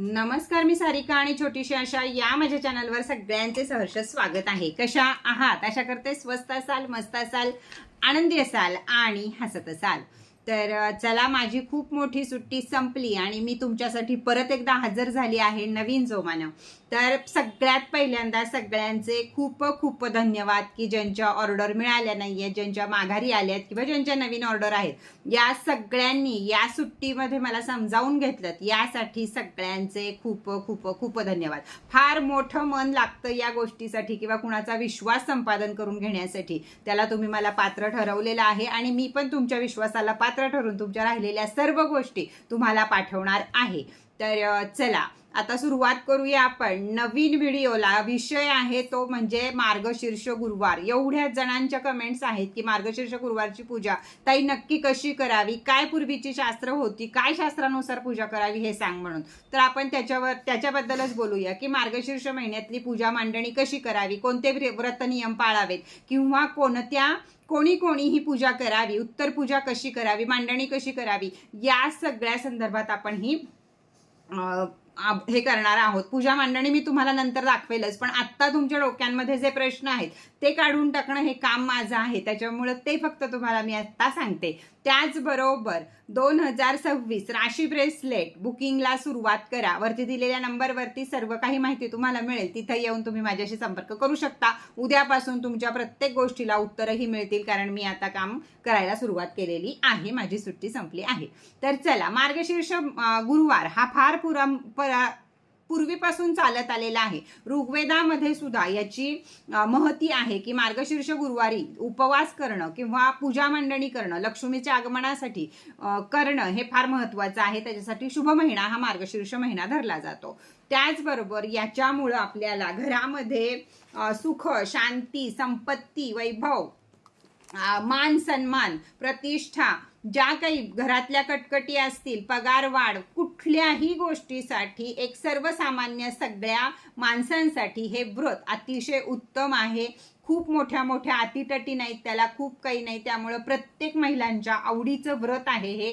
नमस्कार मी सारिका आणि छोटीशी आशा या माझ्या चॅनलवर सगळ्यांचे सहर्ष स्वागत आहे. कशा आहात? आशा करते स्वस्त असाल मस्त असाल आनंदी असाल आणि हसत असाल. तर चला माझी खूप मोठी सुट्टी संपली आणि मी तुमच्यासाठी परत एकदा हजर झाली आहे नवीन जोमानं. तर सगळ्यात पहिल्यांदा सगळ्यांचे खूप खूप धन्यवाद की ज्यांच्या ऑर्डर मिळाल्या नाही आहेत ज्यांच्या माघारी आल्या आहेत किंवा ज्यांच्या नवीन ऑर्डर आहेत. या सगळ्यांनी या सुट्टीमध्ये मला समजावून घेतलं यासाठी सगळ्यांचे खूप खूप खूप धन्यवाद. फार मोठं मन लागतं या गोष्टीसाठी किंवा कुणाचा विश्वास संपादन करून घेण्यासाठी. त्याला तुम्ही मला पात्र ठरवलेलं आहे आणि मी पण तुमच्या विश्वासाला पात्र ठरून तुमच्या राहिलेल्या सर्व गोष्टी तुम्हाला पाठवणार आहे. तर चला. आता सुरुवात करूया आपण. नवीन व्हिडिओला विषय आहे तो म्हणजे मार्गशीर्ष गुरुवार. एवढ्या जणांच्या कमेंट्स आहेत की मार्गशीर्ष गुरुवारची पूजा ताई नक्की कशी करावी? काय पूर्वीची शास्त्र होती? काय शास्त्रानुसार पूजा करावी हे सांग म्हणून. तर आपण त्याच्यावर त्याच्याबद्दलच बोलूया की मार्गशीर्ष महिन्यातली पूजा मांडणी कशी करावी? कोणते व्रत नियम पाळावेत? किंवा कोणत्या कोणी कोणी ही पूजा करावी? उत्तर पूजा कशी करावी? मांडणी कशी करावी? या सगळ्या संदर्भात आपण ही हे करणार आहोत. पूजा मांडणी मी तुम्हाला नंतर दाखवेलच पण आत्ता तुमच्या डोक्यांमध्ये जे प्रश्न आहेत ते काढून टाकणं हे काम माझं आहे. त्याच्यामुळं ते फक्त तुम्हाला मी आत्ता सांगते. त्याचबरोबर दोन हजार सव्वीस राशी ब्रेसलेट बुकिंगला सुरुवात करा. वरती दिलेल्या नंबरवरती सर्व काही माहिती तुम्हाला मिळेल. तिथं येऊन तुम्ही माझ्याशी संपर्क करू शकता. उद्यापासून तुमच्या प्रत्येक गोष्टीला उत्तरही मिळतील कारण मी आता काम करायला सुरुवात केलेली आहे. माझी सुट्टी संपली आहे. तर चला मार्गशीर्ष गुरुवार हा फार पुरंपरा पूर्वीपासून चालत आलेला आहे. ऋग्वेदामध्ये सुद्धा याची महती आहे की मार्गशीर्ष गुरुवारी उपवास करणं किंवा पूजा मांडणी करणं लक्ष्मीच्या आगमनासाठी करणं हे फार महत्वाचं आहे. त्याच्यासाठी शुभ महिना हा मार्गशीर्ष महिना धरला जातो. त्याचबरोबर याच्यामुळं आपल्याला घरामध्ये सुख शांती संपत्ती वैभव मान सन्मान प्रतिष्ठा ज्या काही घरातल्या कटकटी असतील पगार वाढ कुठल्याही गोष्टीसाठी एक सर्वसामान्य सगळ्या माणसांसाठी हे व्रत अतिशय उत्तम आहे. खूप मोठ्या मोठ्या अतिटटी नाहीत त्याला खूप काही नाही त्यामुळं प्रत्येक महिलांच्या आवडीचं व्रत आहे हे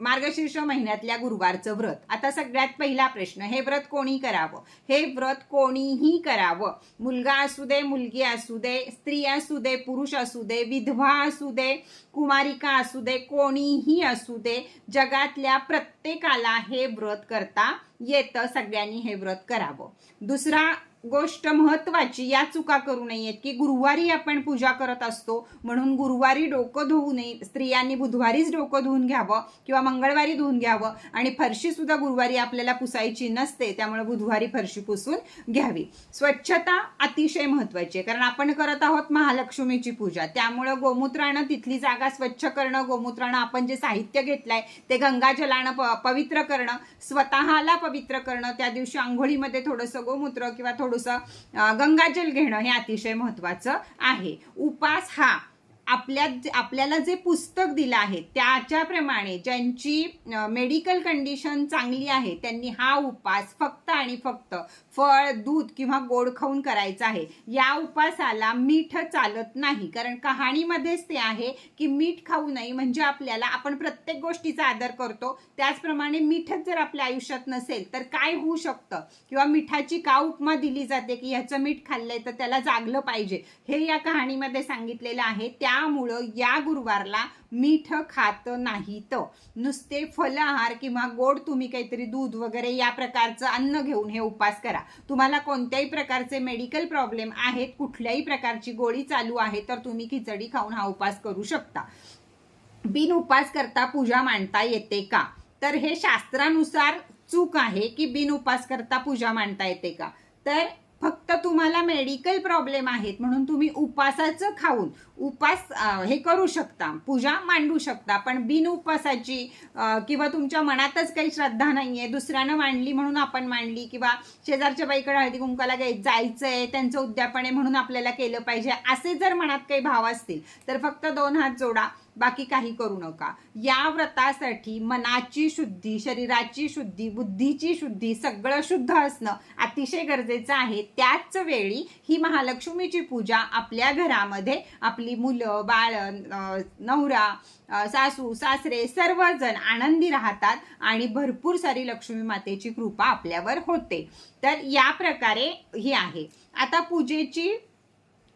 मार्गशीर्ष महिन्यातल्या गुरुवारचं व्रत. आता सगळ्यात पहिला प्रश्न हे व्रत कोणी करावं? हे व्रत कोणीही करावं. मुलगा असू दे मुलगी असू दे स्त्री असू दे पुरुष असू दे विधवा असू दे कुमारिका असू दे कोणीही असू दे जगातल्या प्रत्येकाला हे व्रत करता येतं सगळ्यांनी हे व्रत करावं. दुसरा गोष्ट महत्वाची या चुका करू नयेत की गुरुवारी आपण पूजा करत असतो म्हणून गुरुवारी डोकं धुवू नये स्त्रियांनी बुधवारीच डोकं धुवून घ्यावं किंवा मंगळवारी धुवून घ्यावं आणि फरशी सुद्धा गुरुवारी आपल्याला पुसायची नसते त्यामुळे बुधवारी फरशी पुसून घ्यावी. स्वच्छता अतिशय महत्वाची आहे कारण आपण करत आहोत महालक्ष्मीची पूजा त्यामुळं गोमूत्रानं तिथली जागा स्वच्छ करणं गोमूत्रानं आपण जे साहित्य घेतलंय ते गंगाजलानं प पवित्र करणं स्वतःला पवित्र करणं त्या दिवशी आंघोळीमध्ये थोडंसं गोमूत्र किंवा थोडं थोडंसं गंगाजल घेणं हे अतिशय महत्त्वाचं आहे. उपास हा आपल्या आपल्याला जे पुस्तक दिलं आहे त्याच्याप्रमाणे ज्यांची मेडिकल कंडिशन चांगली आहे त्यांनी हा उपास फक्त आणि फक्त फळ दूध किंवा गोड खाऊन करायचा आहे. या उपासाला मीठ चालत नाही. कारण कहाणीमध्येच ते आहे की मीठ खाऊ नये म्हणजे आपल्याला आपण प्रत्येक गोष्टीचा आदर करतो. त्याचप्रमाणे मीठच जर आपल्या आयुष्यात नसेल तर काय होऊ शकतं? किंवा मिठाची का उपमा दिली जाते की ह्याचं मीठ खाल्लंय तर त्याला जागलं पाहिजे? हे या कहाणीमध्ये सांगितलेलं आहे. त्या त्यामुळं या गुरुवारला मीठ खात नाहीत. नुसते फलाहार किंवा गोड तुम्ही काहीतरी दूध वगैरे या प्रकारचं अन्न घेऊन हे उपास करा. तुम्हाला कोणत्याही प्रकारचे मेडिकल प्रॉब्लेम आहेत कुठल्याही प्रकारची गोळी चालू आहे तर तुम्ही खिचडी खाऊन हा उपास करू शकता. बिन उपास करता पूजा मांडता येते का? तर हे शास्त्रानुसार चूक आहे की बिन उपास करता पूजा मांडता येते का? तर फक्त तुम्हाला मेडिकल प्रॉब्लेम आहेत म्हणून तुम्ही उपासाचं खाऊन उपास हे करू शकता. पूजा मांडू शकता. पण बिन उपासाची किंवा तुमच्या मनातच काही श्रद्धा नाहीये दुसऱ्यानं मांडली म्हणून आपण मांडली किंवा शेजारच्या बाईकडे हळदी कुंकाला जायचं जायचंय त्यांचं उद्यापन आहे म्हणून आपल्याला केलं पाहिजे असे जर मनात काही भाव असतील तर फक्त दोन हात जोडा बाकी काही करू नका. या व्रतासाठी मनाची शुद्धी शरीराची शुद्धी बुद्धीची शुद्धी सगळं शुद्ध असणं अतिशय गरजेचं आहे. त्याच वेळी ही महालक्ष्मीची पूजा आपल्या घरामध्ये आपली आपली मुलं बाळ नवरा सासू सासरे सर्वजण आनंदी राहतात आणि भरपूर सारी लक्ष्मी मातेची कृपा आपल्यावर होते. तर या प्रकारे ही आहे. आता पूजेची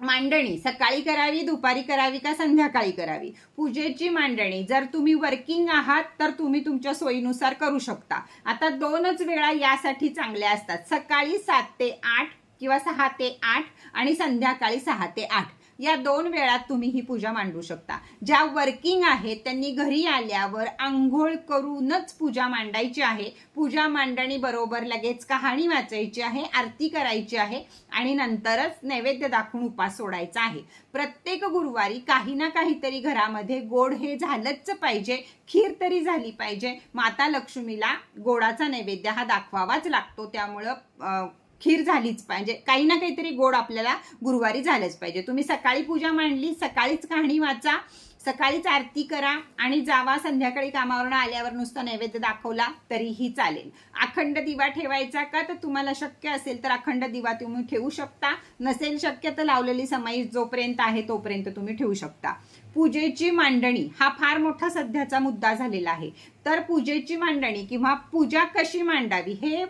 मांडणी सकाळी करावी दुपारी करावी का संध्याकाळी करावी? पूजेची मांडणी जर तुम्ही वर्किंग आहात तर तुम्ही तुमच्या सोयीनुसार करू शकता. आता दोनच वेळा यासाठी चांगल्या असतात. सकाळी सात ते आठ किंवा सहा ते आठ आणि संध्याकाळी सहा ते आठ. या दोन वेळात तुम्ही ही पूजा मांडू शकता. ज्या वर्किंग आहेत त्यांनी घरी आल्यावर आंघोळ करूनच पूजा मांडायची आहे. पूजा मांडणी बरोबर लगेच कहाणी वाचायची आहे आरती करायची आहे आणि नंतरच नैवेद्य दाखवून उपास सोडायचा आहे. प्रत्येक गुरुवारी काही ना काहीतरी घरामध्ये गोड हे झालंच पाहिजे खीर तरी झाली पाहिजे. माता लक्ष्मीला गोडाचा नैवेद्य हा दाखवावाच लागतो. त्यामुळं खीर झालीच पाहिजे. काही ना काहीतरी गोड आपल्याला गुरुवारी झालंच पाहिजे. तुम्ही सकाळी पूजा मांडली सकाळीच कहाणी वाचा सकाळीच आरती करा आणि जावा संध्याकाळी कामावरून आल्यावर नुसतं नैवेद्य दाखवला तरीही चालेल. अखंड दिवा ठेवायचा का? तर तुम्हाला शक्य असेल तर अखंड दिवा तुम्ही ठेवू शकता. नसेल शक्य तर लावलेली समाई जोपर्यंत आहे तोपर्यंत तुम्ही ठेवू शकता. पूजेची मांडणी हा फार मोठा सध्याचा मुद्दा झालेला आहे. तर पूजेची मांडणी किंवा पूजा कशी मांडावी हे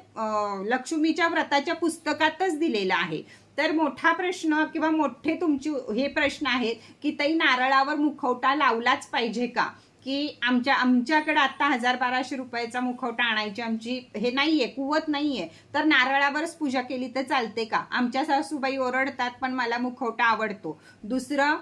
लक्ष्मीच्या व्रताच्या पुस्तकातच दिलेलं आहे. तर मोठा प्रश्न किंवा मोठे तुमचे हे प्रश्न आहेत की ताई नारळावर मुखवटा लावलाच पाहिजे का? की आमच्या आमच्याकडे आता हजार बाराशे रुपयाचा मुखवटा आणायची आमची हे नाही आहे कुवत नाही आहे तर नारळावरच पूजा केली तर चालते का? आमच्या सासूबाई ओरडतात पण मला मुखवटा आवडतो. दुसरं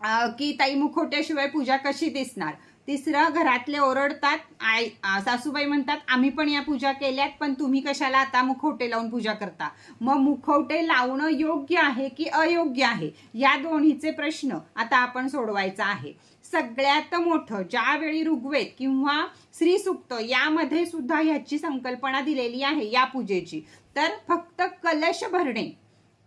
की ताई मुखवट्याशिवाय पूजा कशी दिसणार? तिसरं घरातले ओरडतात आई सासूबाई म्हणतात आम्ही पण या पूजा केल्यात पण तुम्ही कशाला आता मुखवटे लावून पूजा करता? मग मुखवटे लावणं योग्य आहे की अयोग्य आहे? या दोन्हीचे प्रश्न आता आपण सोडवायचा आहे. सगळ्यात मोठं ज्यावेळी ऋग्वेद किंवा श्रीसुक्त यामध्ये सुद्धा ह्याची संकल्पना दिलेली आहे या पूजेची तर फक्त कलश भरणे.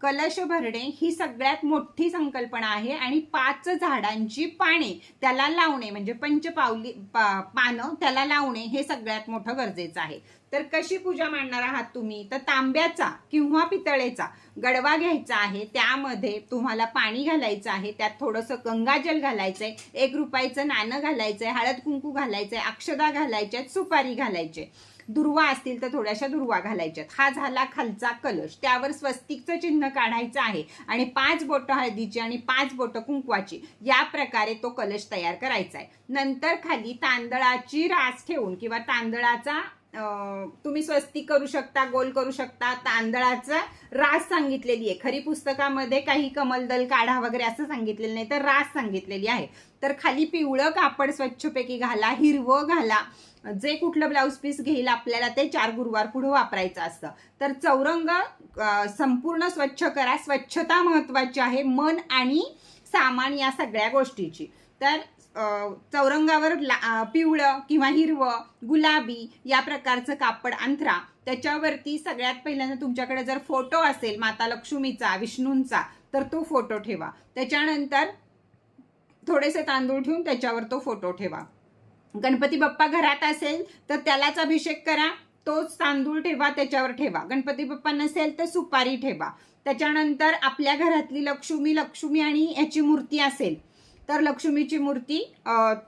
कलश भरणे ही सगळ्यात मोठी संकल्पना आहे आणि पाच झाडांची पाने त्याला लावणे म्हणजे पंचपावली पा- पानं त्याला लावणे हे सगळ्यात मोठं गरजेचं आहे. तर कशी पूजा मांडणार आहात तुम्ही? तर तांब्याचा किंवा पितळेचा गडवा घ्यायचा आहे त्यामध्ये तुम्हाला पाणी घालायचं आहे त्यात थोडंसं गंगाजल घालायचंय एक रुपयाचं नाणं घालायचंय हळद कुंकू घालायचंय अक्षदा घालायच्या सुपारी घालायचे. दुर्वा असतील तर थोड्याशा दुर्वा घालायच्यात. हा झाला खालचा कलश. त्यावर स्वस्तिकचं चिन्ह काढायचं आहे आणि पाच बोटं हळदीची आणि पाच बोटं कुंकवाची. या प्रकारे तो कलश तयार करायचा आहे नंतर खाली तांदळाची रास ठेवून किंवा तांदळाचा तुम्ही स्वस्तिक करू शकता गोल करू शकता तांदळाचा रास सांगितलेली आहे. खरी पुस्तकामध्ये काही कमलदल काढा वगैरे असं सांगितलेलं नाही तर रास सांगितलेली आहे. तर खाली पिवळं कापड स्वच्छपैकी घाला हिरवं घाला. जे कुठलं ब्लाऊज पीस घेईल आपल्याला ते चार गुरुवार पुढे वापरायचं असतं. तर चौरंग संपूर्ण स्वच्छ करा. स्वच्छता महत्वाची आहे मन आणि सामान या सगळ्या गोष्टीची. तर चौरंगावर ला- पिवळं किंवा हिरवं गुलाबी या प्रकारचं कापड अंथरा त्याच्यावरती सगळ्यात पहिल्यांदा तुमच्याकडे जर फोटो असेल माता लक्ष्मीचा विष्णूंचा तर तो फोटो ठेवा. त्याच्यानंतर थोडेसे तांदूळ ठेवून त्याच्यावर तो फोटो ठेवा. गणपती बाप्पा घरात असेल तर त्यालाच अभिषेक करा. तोच तांदूळ ठेवा त्याच्यावर ठेवा. गणपती बाप्पा नसेल तर सुपारी ठेवा. त्याच्यानंतर आपल्या घरातली लक्ष्मी लक्ष्मी आणि याची मूर्ती असेल. तर लक्ष्मीची मूर्ती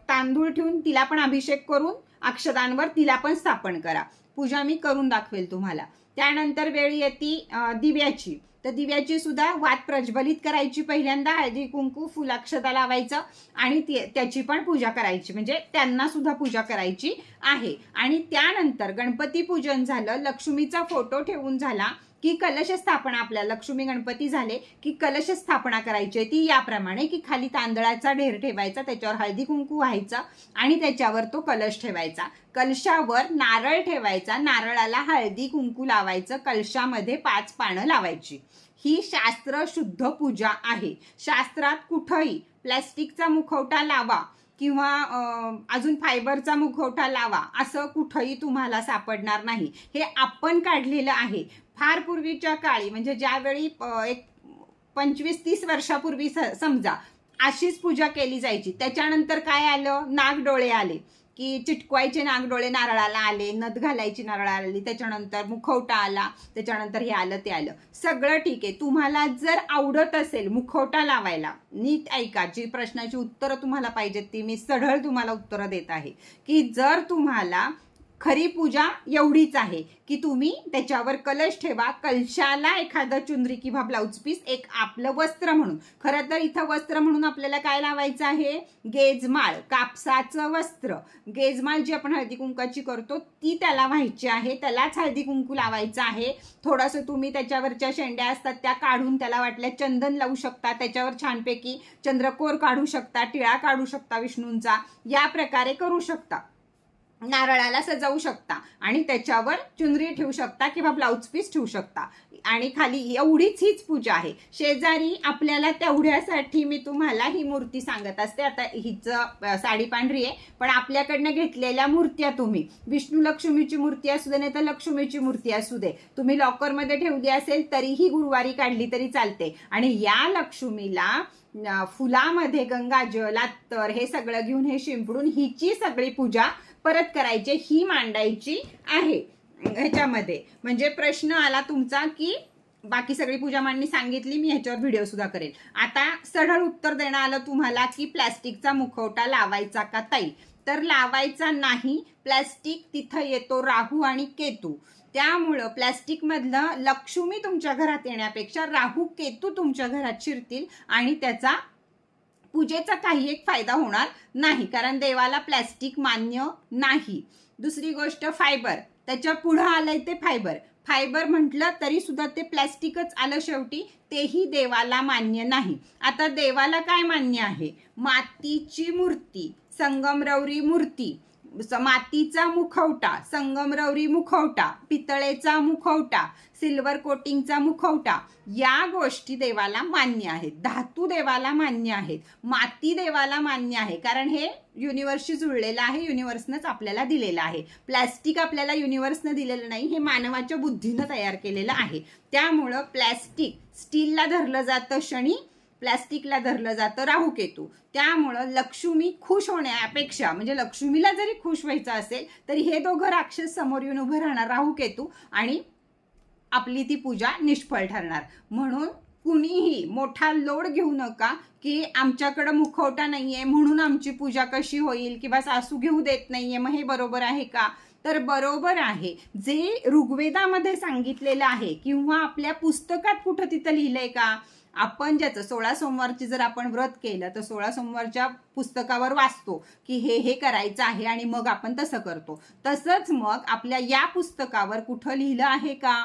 तांदूळ ठेवून तिला पण अभिषेक करून अक्षदांवर तिला पण स्थापन करा. पूजा मी करून दाखवेल तुम्हाला. त्यानंतर वेळ येते दिव्याची. तर दिव्याची सुद्धा वात प्रज्वलित करायची पहिल्यांदा हळदी कुंकू फुलाक्षता लावायचं आणि त्याची पण पूजा करायची. म्हणजे त्यांना सुद्धा पूजा करायची आहे. आणि त्यानंतर गणपती पूजन झालं लक्ष्मीचा फोटो ठेवून झाला की कलश स्थापना आपल्या लक्ष्मी गणपती झाले की कलश स्थापना करायची. आहे ती याप्रमाणे की खाली तांदळाचा ढेर ठेवायचा त्याच्यावर हळदी कुंकू व्हायचा आणि त्याच्यावर तो कलश ठेवायचा. कलशावर नारळ ठेवायचा. नारळाला हळदी कुंकू लावायचं. कलशामध्ये पाच पानं लावायची. ही शास्त्र शुद्ध पूजा आहे. शास्त्रात कुठंही प्लॅस्टिकचा मुखवटा लावा. किंवा अजून फायबरचा मुखवटा लावा असं कुठंही तुम्हाला सापडणार नाही. हे आपण काढलेलं आहे. फार पूर्वीच्या काळी म्हणजे ज्यावेळी एक पंचवीस तीस वर्षापूर्वी स- समजा अशीच पूजा केली जायची. त्याच्यानंतर काय आलं? नागडोळे आले. की चिटकवायचे नागडोळे नारळाला आले नथ घालायची नारळाला आली त्याच्यानंतर मुखवटा आला त्याच्यानंतर हे आलं ते आलं. सगळं ठीक आहे. तुम्हाला जर आवडत असेल मुखवटा लावायला नीट ऐका. जी प्रश्नाची उत्तरं तुम्हाला पाहिजेत ती मी सढळ तुम्हाला उत्तरं देत आहे. की जर तुम्हाला खरी पूजा एवढीच आहे की तुम्ही त्याच्यावर कलश ठेवा. कलशाला एखादं चुंदरी किंवा ब्लाऊज पीस एक आपलं वस्त्र म्हणून. खरं तर इथं वस्त्र म्हणून आपल्याला काय लावायचं आहे? गेजमाळ कापसाचं वस्त्र. गेजमाळ जी आपण हळदी कुंकाची करतो ती त्याला व्हायची आहे. त्यालाच हळदी कुंकू लावायचं आहे. थोडंसं तुम्ही त्याच्यावरच्या शेंड्या असतात त्या काढून त्याला वाटल्या चंदन लावू शकता. त्याच्यावर छानपैकी चंद्रकोर काढू शकता टिळा काढू शकता विष्णूंचा. या प्रकारे करू शकता. नारळाला सजवू शकता आणि त्याच्यावर चुनरी ठेवू शकता किंवा ब्लाऊज पीस ठेवू शकता. आणि खाली एवढीच हीच पूजा आहे. शेजारी आपल्याला तेवढ्यासाठी मी तुम्हाला ही मूर्ती सांगत असते. आता हिच साडी पांढरी आहे पण आपल्याकडनं घेतलेल्या मूर्त्या तुम्ही. विष्णू लक्ष्मीची मूर्ती असू दे नाही तर लक्ष्मीची मूर्ती असू दे. तुम्ही लॉकरमध्ये ठेवली असेल तरीही गुरुवारी काढली तरी चालते. आणि या लक्ष्मीला फुलामध्ये गंगाजल अत्तर हे सगळं घेऊन हे शिंपडून हिची सगळी पूजा परत करायचे ही मांडायची आहे. ह्याच्यामध्ये. म्हणजे प्रश्न आला तुमचा की बाकी सगळी पूजा मांडणी सांगितली मी ह्याच्यावर व्हिडिओ सुद्धा करेल आता सढळ उत्तर देणं आलं तुम्हाला की प्लॅस्टिकचा मुखवटा लावायचा का ताई? तर लावायचा नाही प्लॅस्टिक तिथं येतो राहू आणि केतू. त्यामुळं प्लॅस्टिकमधलं लक्ष्मी तुमच्या घरात येण्यापेक्षा राहू केतू तुमच्या घरात शिरतील आणि त्याचा पूजेचा काही एक फायदा होणार नाही कारण देवाला प्लॅस्टिक मान्य नाही. दुसरी गोष्ट फायबर त्याच्या पुढं आलंय ते फायबर फायबर म्हटलं तरी सुद्धा ते प्लॅस्टिकच आलं शेवटी तेही देवाला मान्य नाही. आता देवाला काय मान्य आहे? मातीची मूर्ती संगमरवरी मूर्ती. मातीचा मुखवटा संगमरवरी मुखवटा पितळेचा मुखवटा सिल्वर कोटिंगचा मुखवटा या गोष्टी देवाला मान्य आहेत. धातू देवाला मान्य आहेत. माती देवाला मान्य आहे. कारण हे युनिव्हर्सशी जुळलेलं आहे युनिव्हर्सनंच आपल्याला दिलेलं आहे. प्लॅस्टिक आपल्याला युनिव्हर्सनं दिलेलं नाही हे मानवाच्या बुद्धीनं तयार केलेलं आहे. त्यामुळं प्लॅस्टिक स्टीलला धरलं जातं शनी प्लॅस्टिकला धरलं जातं राहुकेतू त्यामुळं लक्ष्मी खुश होण्यापेक्षा म्हणजे लक्ष्मीला जरी खुश व्हायचं असेल तरी हे दोघं राक्षस समोर येऊन उभं राहणार राहुकेतू आणि आपली ती पूजा निष्फळ ठरणार. म्हणून कुणीही मोठा लोड घेऊ नका की आमच्याकडं मुखवटा नाहीये म्हणून आमची पूजा कशी होईल किंवा सासू घेऊ देत नाहीये मग हे बरोबर आहे का? तर बरोबर आहे. जे ऋग्वेदामध्ये सांगितलेलं आहे किंवा आपल्या पुस्तकात कुठं तिथं लिहिलंय का? आपण ज्याचं सोळा सोमवारची जर आपण व्रत केलं तर सोळा सोमवारच्या पुस्तकावर वाचतो की हे हे करायचं आहे आणि मग आपण तसं करतो. तसंच मग आपल्या या पुस्तकावर कुठं लिहिलं आहे का?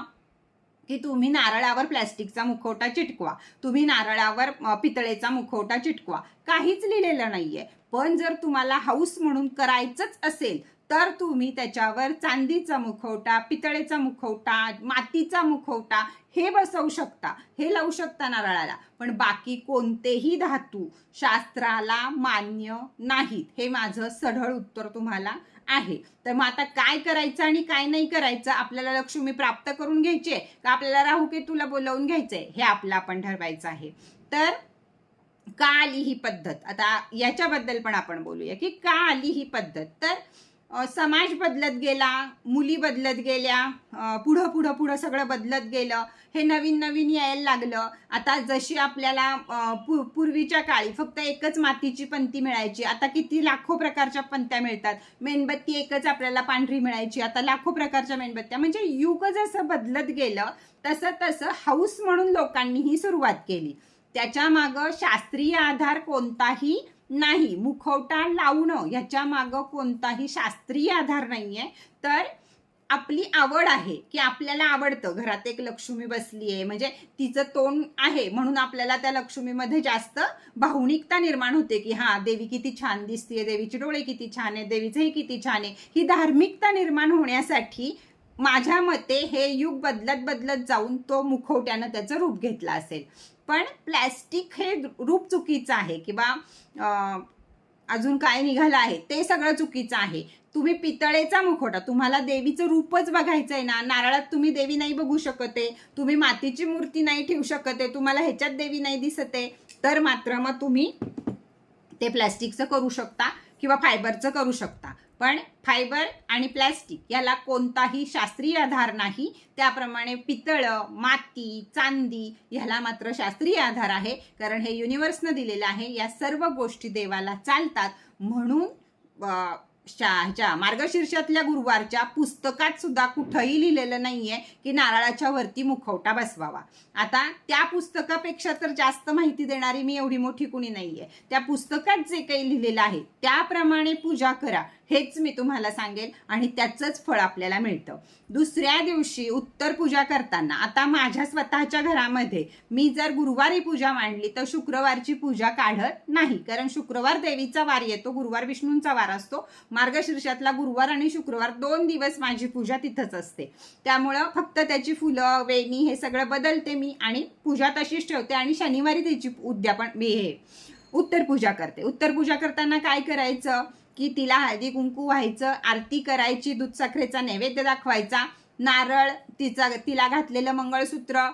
की तुम्ही नारळावर प्लॅस्टिकचा मुखवटा चिटकवा तुम्ही नारळावर पितळेचा मुखवटा चिटकवा. काहीच लिहिलेलं नाहीये. पण जर तुम्हाला हाऊस म्हणून करायचंच असेल तर तुम्ही त्याच्यावर चांदीचा मुखवटा पितळेचा मुखवटा मातीचा मुखवटा हे बसवू शकता. हे लावू शकता नारळाला. पण बाकी कोणतेही धातू शास्त्राला मान्य नाहीत. हे माझं सढळ उत्तर तुम्हाला आहे. तर मग आता काय करायचं आणि काय नाही करायचं आपल्याला लक्ष्मी प्राप्त करून घ्यायची आहे का आपल्याला राहुकेतूला बोलवून घ्यायचंय? हे आपलं आपण ठरवायचं आहे. तर का आली ही पद्धत. आता याच्याबद्दल पण आपण बोलूया की का आली ही पद्धत. तर समाज बदलत गेला मुली बदलत गेल्या पुढं पुढं पुढं सगळं बदलत गेलं हे नवीन नवीन यायला लागलं. आता जशी आपल्याला पू- पूर्वीच्या काळी फक्त एकच मातीची पंती मिळायची आता किती लाखो प्रकारच्या पंत्या मिळतात. मेणबत्ती एकच आपल्याला पांढरी मिळायची आता लाखो प्रकारच्या मेणबत्त्या. म्हणजे युग जसं बदलत गेलं तसं तसं हाऊस म्हणून लोकांनीही सुरुवात केली. त्याच्या मागं शास्त्रीय आधार कोणताही नाही मुखवटा लावणं ह्याच्या मागं कोणताही शास्त्रीय आधार नाहीये. तर आपली आवड आहे की आपल्याला आवडतं. घरात एक लक्ष्मी बसली आहे म्हणजे तिचं तोंड आहे म्हणून आपल्याला त्या लक्ष्मीमध्ये जास्त भावनिकता निर्माण होते की हा देवी किती छान दिसते देवीचे डोळे किती छान आहे देवीचं हे किती छान आहे. ही धार्मिकता निर्माण होण्यासाठी माझ्या मते हे युग बदलत बदलत जाऊन तो मुखवट्यानं त्याचं रूप घेतलं असेल. पण प्लॅस्टिक हे रूप चुकीचं आहे किंवा अजून काय निघालं आहे ते सगळं चुकीचं आहे. तुम्ही पितळेचा मुखवटा तुम्हाला देवीचं रूपच बघायचं आहे ना नारळात तुम्ही देवी नाही बघू शकत आहे तुम्ही मातीची मूर्ती नाही ठेवू शकत आहे तुम्हाला ह्याच्यात देवी नाही दिसत आहे तर मात्र मग तुम्ही ते प्लॅस्टिकचं करू शकता किंवा फायबरचं करू शकता. पण फायबर आणि प्लॅस्टिक याला कोणताही शास्त्रीय आधार नाही. त्याप्रमाणे पितळ माती चांदी ह्याला मात्र शास्त्रीय आधार आहे. कारण हे युनिव्हर्सनं दिलेलं आहे. या सर्व गोष्टी देवाला चालतात. म्हणून शा ह्याच्या मार्गशीर्षातल्या गुरुवारच्या पुस्तकात सुद्धा कुठंही लिहिलेलं नाहीये की नारळाच्या वरती मुखवटा बसवावा. आता त्या पुस्तकापेक्षा तर जास्त माहिती देणारी मी एवढी मोठी कुणी नाहीये. त्या पुस्तकात जे काही लिहिलेलं आहे त्याप्रमाणे पूजा करा. हेच मी तुम्हाला सांगेल आणि त्याचंच फळ आपल्याला मिळतं. दुसऱ्या दिवशी उत्तर पूजा करताना आता माझ्या स्वतःच्या घरामध्ये मी जर गुरुवारी पूजा मांडली तर शुक्रवारची पूजा काढत नाही. कारण शुक्रवार देवीचा वार येतो गुरुवार विष्णूंचा वार असतो. मार्गशीर्षातला गुरुवार आणि शुक्रवार दोन दिवस माझी पूजा तिथंच असते. त्यामुळं फक्त त्याची फुलं वेणी हे सगळं बदलते मी आणि पूजा तशीच ठेवते आणि शनिवारी त्याची उद्यापन मी हे उत्तर पूजा करते. उत्तर पूजा करताना काय करायचं? की तिला हळदी कुंकू व्हायचं आरती करायची दूध साखरेचा नैवेद्य दाखवायचा नारळ तिचा तिला घातलेलं मंगळसूत्र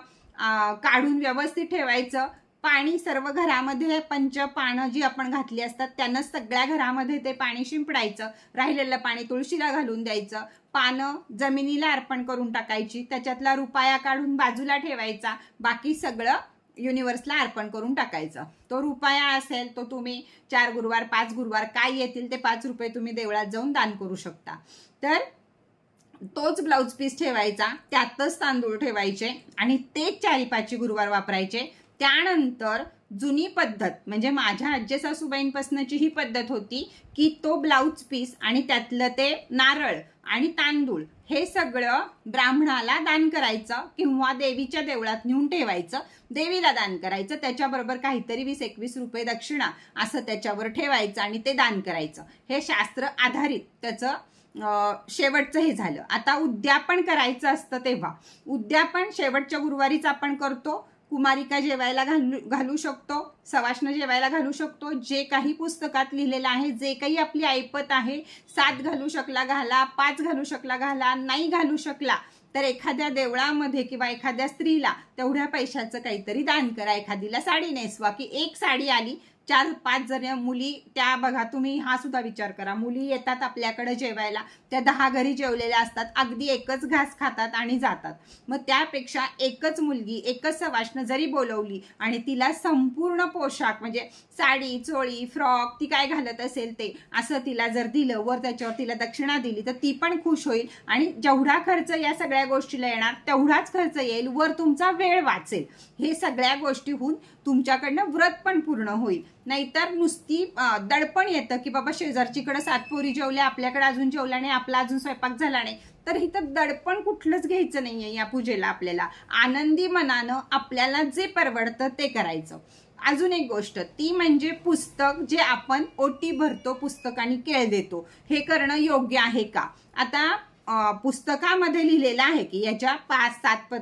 काढून व्यवस्थित ठेवायचं. पाणी सर्व घरामध्ये पंच पानं जी आपण घातली असतात त्यानं सगळ्या घरामध्ये ते पाणी शिंपडायचं. राहिलेलं पाणी तुळशीला घालून द्यायचं. पानं जमिनीला अर्पण करून टाकायची. त्याच्यातला रुपया काढून बाजूला ठेवायचा. बाकी सगळं युनिवर्सला अर्पण करून टाकायचं. तो रुपया असेल तो तुम्ही चार गुरुवार पाच गुरुवार काय येतील ते पाच रुपये तुम्ही देवळात जाऊन दान करू शकता. तर तोच ब्लाऊज पीस ठेवायचा त्यातच तांदूळ ठेवायचे आणि तेच चारी पाचची गुरुवार वापरायचे. त्यानंतर जुनी पद्धत म्हणजे माझ्या आजी सासूबाईंपासूनची ही पद्धत होती की तो ब्लाऊज पीस आणि त्यातलं ते नारळ आणि तांदूळ हे सगळं ब्राह्मणाला दान करायचं किंवा देवीच्या देवळात नेऊन ठेवायचं. देवीला दान करायचं. त्याच्याबरोबर काहीतरी वीस एकवीस रुपये दक्षिणा असं त्याच्यावर ठेवायचं आणि ते दान करायचं. हे शास्त्र आधारित त्याचं शेवटचं हे झालं. आता उद्यापन करायचं असतं तेव्हा. उद्यापन शेवटच्या गुरुवारीच आपण करतो. कुमारिका जेवायला घालू घालू शकतो सवाष्ण जेवायला घालू शकतो जे काही पुस्तकात लिहिलेलं आहे जे काही आपली ऐपत आहे सात घालू शकला घाला पाच घालू शकला घाला नाही घालू शकला तर एखाद्या देवळामध्ये किंवा एखाद्या स्त्रीला तेवढ्या पैशाचं काहीतरी दान करा. एखादीला साडी नेसवा की एक साडी आली चार पाच जण मुली त्या बघा तुम्ही हा सुद्धा विचार करा. मुली येतात आपल्याकडे जेवायला त्या दहा घरी जेवलेल्या असतात अगदी एकच घास खातात आणि जातात. मग त्यापेक्षा एकच मुलगी एकच सवाष्ण जरी बोलवली आणि तिला संपूर्ण पोशाख म्हणजे साडी चोळी फ्रॉक ती काय घालत असेल ते असं तिला जर दिलं वर त्याच्यावर तिला दक्षिणा दिली तर ती पण खुश होईल. आणि जेवढा खर्च या सगळ्या गोष्टीला येणार तेवढाच खर्च येईल वर तुमचा वेळ वाचेल. हे सगळ्या गोष्टी होऊन तुमच्याकडनं व्रत पण पूर्ण होईल. नाहीतर नुसती दडपण येतं की बाबा शेजारचीकडे सात पोरी जेवल्या आपल्याकडे अजून जेवल्या नाही आपला अजून स्वयंपाक झाला नाही. तर इथं दडपण कुठलंच घ्यायचं नाहीये या पूजेला आपल्याला. आनंदी मनानं आपल्याला जे परवडतं ते करायचं. अजून एक गोष्ट ती म्हणजे पुस्तक जे आपण ओटी भरतो पुस्तक आणि केळ देतो. हे करणं योग्य आहे का? आता पुस्तकामध्ये लिहिलेलं आहे की याच्या पाच सात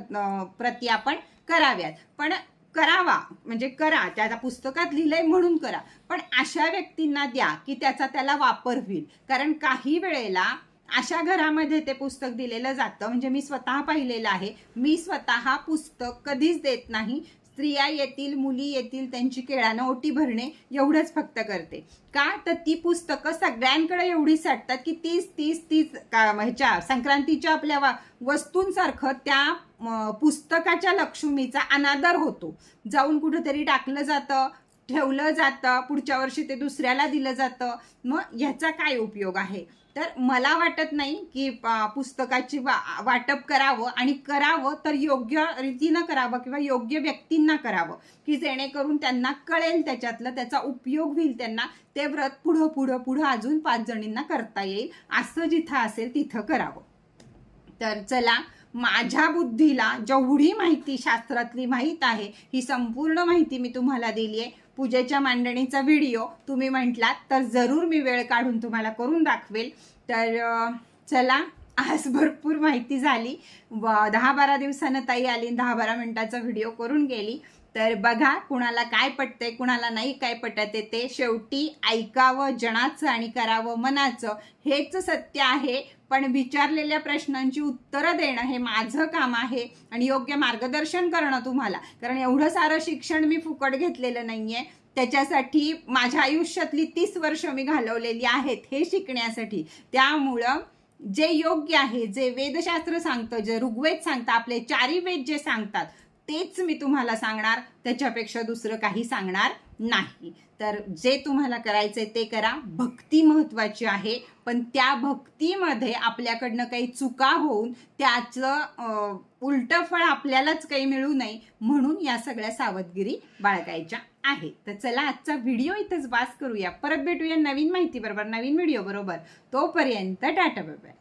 प्रती आपण कराव्यात. पण करावा म्हणजे करा. त्याच्या पुस्तकात लिहिलंय म्हणून करा. पण अशा व्यक्तींना द्या की त्याचा त्याला वापर होईल. कारण काही वेळेला अशा घरामध्ये ते पुस्तक दिलेलं जातं. म्हणजे मी स्वतः पाहिलेलं आहे. मी स्वतः पुस्तक कधीच देत नाही. स्त्रिया येतील मुली येतील त्यांची केळानं ओटी भरणे एवढंच फक्त करते. का? तर ती पुस्तकं सगळ्यांकडे एवढी साठतात की तीस तीस तीस का ह्याच्या संक्रांतीच्या आपल्या वा- वस्तूंसारखं त्या पुस्तकाच्या लक्ष्मीचा अनादर होतो. जाऊन कुठंतरी टाकलं जातं ठेवलं जातं पुढच्या वर्षी ते दुसऱ्याला दिलं जातं. मग ह्याचा काय उपयोग आहे? तर मला वाटत नाही की पुस्तकाची वा वाटप करावं आणि करावं तर योग्य रीतीनं करावं किंवा योग्य व्यक्तींना करावं की जेणेकरून त्यांना कळेल त्याच्यातलं त्याचा उपयोग होईल त्यांना ते व्रत पुढं पुढं पुढं अजून पाच जणींना करता येईल असं जिथं असेल तिथं करावं. तर चला माझ्या बुद्धीला जेवढी माहिती शास्त्रातली माहीत आहे ही संपूर्ण माहिती मी तुम्हाला दिली आहे. पूजेच्या मांडणीचा व्हिडिओ तुम्ही म्हटलात तर जरूर मी वेळ काढून तुम्हाला करून दाखवेल. तर चला आज भरपूर माहिती झाली. व दहा बारा दिवसानं ताई आली दहा बारा मिनिटाचा व्हिडिओ करून गेली. तर बघा कुणाला काय पटतंय कुणाला नाही काय पटत ते शेवटी ऐकावं जणाचं आणि करावं मनाचं. हेच सत्य आहे. पण विचारलेल्या प्रश्नांची उत्तरं देणं हे माझं काम आहे आणि योग्य मार्गदर्शन करणं तुम्हाला. कारण एवढं सारं शिक्षण मी फुकट घेतलेलं नाही आहे त्याच्यासाठी माझ्या आयुष्यातली तीस वर्ष मी घालवलेली आहेत हे शिकण्यासाठी. त्यामुळं जे योग्य आहे जे वेदशास्त्र सांगतं जे ऋग्वेद सांगतं आपले चारी वेद जे सांगतात तेच मी तुम्हाला सांगणार. त्याच्यापेक्षा दुसरं काही सांगणार नाही. तर जे तुम्हाला करायचंय ते करा. भक्ती महत्त्वाची आहे. पण त्या भक्तीमध्ये आपल्याकडनं काही चुका होऊन त्याचं उलटं फळ आपल्यालाच काही मिळू नये म्हणून या सगळ्या सावधगिरी बाळगायच्या आहे तर चला आजचा व्हिडिओ इथंच वास करूया. परत भेटूया नवीन माहितीबरोबर नवीन व्हिडिओ बरोबर. तोपर्यंत टाटा बाय.